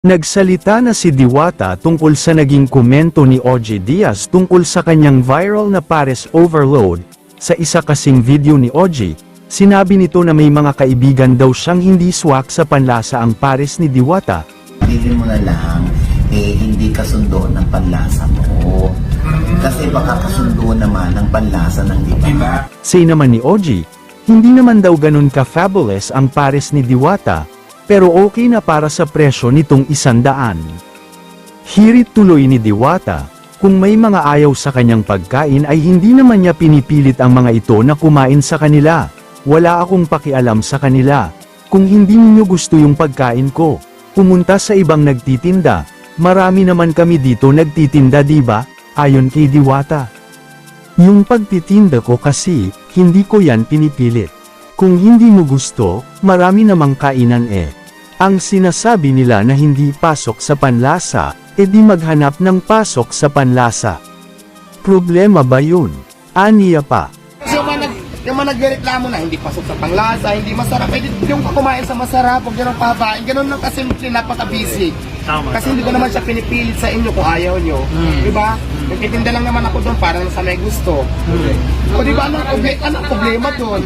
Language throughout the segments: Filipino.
Nagsalita na si Diwata tungkol sa naging komento ni OG Diaz tungkol sa kanyang viral na Paris Overload. Sa isa kasing video ni OG, sinabi nito na may mga kaibigan daw siyang hindi swak sa panlasa ang Paris ni Diwata. Bilin mo na lang, eh, hindi kasundo ng panlasa mo. Kasi baka kasundo naman ng panlasa ng iba. Say naman ni OG, hindi naman daw ganun ka-fabulous ang Paris ni Diwata, pero okay na para sa presyo nitong isandaan. Hirit tuloy ni Diwata, kung may mga ayaw sa kanyang pagkain ay hindi naman niya pinipilit ang mga ito na kumain sa kanila. Wala akong pakialam sa kanila. Kung hindi ninyo gusto yung pagkain ko, pumunta sa ibang nagtitinda. Marami naman kami dito nagtitinda diba? Ayon kay Diwata. Yung pagtitinda ko kasi, hindi ko yan pinipilit. Kung hindi mo gusto, marami namang kainan eh. Ang sinasabi nila na hindi pasok sa panlasa, edi maghanap ng pasok sa panlasa. Problema ba yun? Aniya pa. Yung mga, nag, yung mga nagreklamo na hindi pasok sa panglasa, hindi masarap, eh, yung kumain sa masarap, huwag ganun pahabain, ganun lang kasimple, napaka-basic. Kasi hindi ko naman siya pinipilit sa inyo kung ayaw nyo. Di ba? Nagtitinda lang naman ako doon para lang sa may gusto. O di ba, anong, anong problema doon?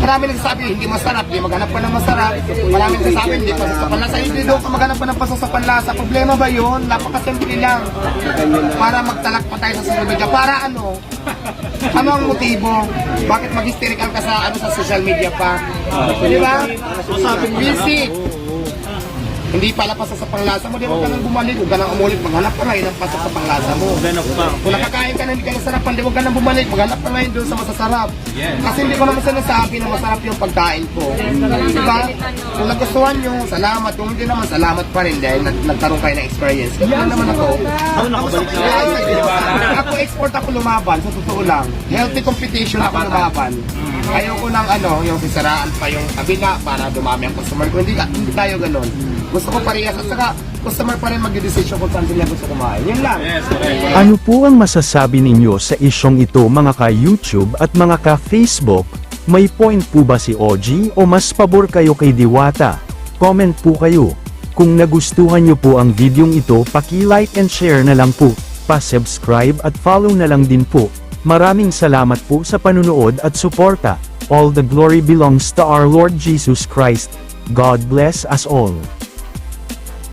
Marami nagsasabi, hindi masarap, hindi maghanap pa ng masarap. Marami nagsasabi, hindi pasok sa panlasa. Hindi daw ka maghanap pa ng pasok sa panlasa. Problema ba yun? Napakasimple lang. Para magtalak pa tayo sa social media. Para ano? Ano ang motibo? Bakit mag-hysterical ka sa ano sa social media pa? Di ba? Busy. Hindi pala pasok sa panglasa mo, di ba ka nang bumalik, huwag ka nang umulit, maghanap ka ngayon ng pasok sa panglasa mo. Kung nakakain ka na hindi ka nasarapan, di huwag ka nang bumalik, maghanap ka ngayon doon sa masasarap. Kasi hindi ko naman sinasabi na masarap yung pagkain ko. Di ba? Kung nagustuhan nyo, salamat. Kung hindi naman, salamat pa rin dahil nag nagkaroon kayo ng experience. Ganun naman ako. Ako nakabalik na. Ako export ako lumaban, sa totoo lang. Healthy competition ako lumaban. Ayoko nang ano, yung sisaraan pa yung kabila para dumami ang customer ko. Hindi, hindi tayo ganun. Gusto ko parehas at saka customer pa rin mag-decision kung saan sila gusto kumain. Yun lang. Ano po ang masasabi ninyo sa isyong ito mga ka-YouTube at mga ka-Facebook? May point po ba si OG o mas pabor kayo kay Diwata? Comment po kayo. Kung nagustuhan nyo po ang videong ito paki-like and share na lang po, pa-subscribe at follow na lang din po. Maraming salamat po sa panunood at suporta. All the glory belongs to our Lord Jesus Christ. God bless us all.